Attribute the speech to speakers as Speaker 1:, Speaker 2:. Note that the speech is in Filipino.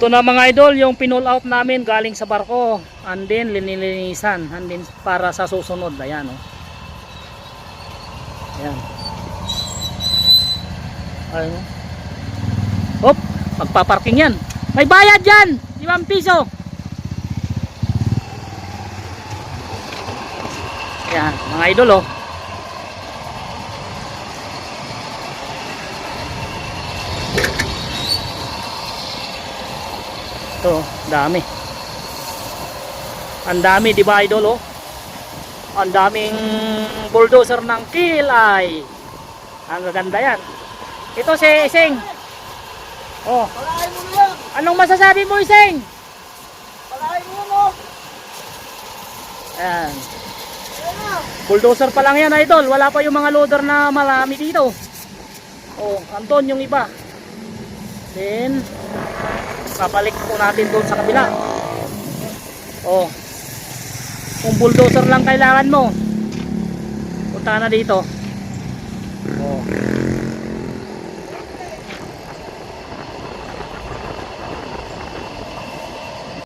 Speaker 1: Ito na mga idol, yung pinull out namin galing sa barko. And then, linilinisan. And then, para sa susunod. Ayan, oh. Ayan. Ayan, oh. Hop, magpaparking yan. May bayad yan! 5 piso. Ayan, mga idol, oh. Ito, dami. Ang dami, di ba idol, oh? Ang daming bulldozer ng kilay. Ang gaganda yan. Ito si Ising. Oh,
Speaker 2: Palahin mo yan!
Speaker 1: anong masasabi mo, Ising?
Speaker 2: Palahin mo no!
Speaker 1: Ayan.
Speaker 2: Ayan!
Speaker 1: Bulldozer pa lang yan, idol. Wala pa yung mga loader na marami dito. Oh, Anton yung iba. Then, papalik po natin doon sa kabila. Oh. Kung bulldozer lang kailangan mo, punta na dito. Oh.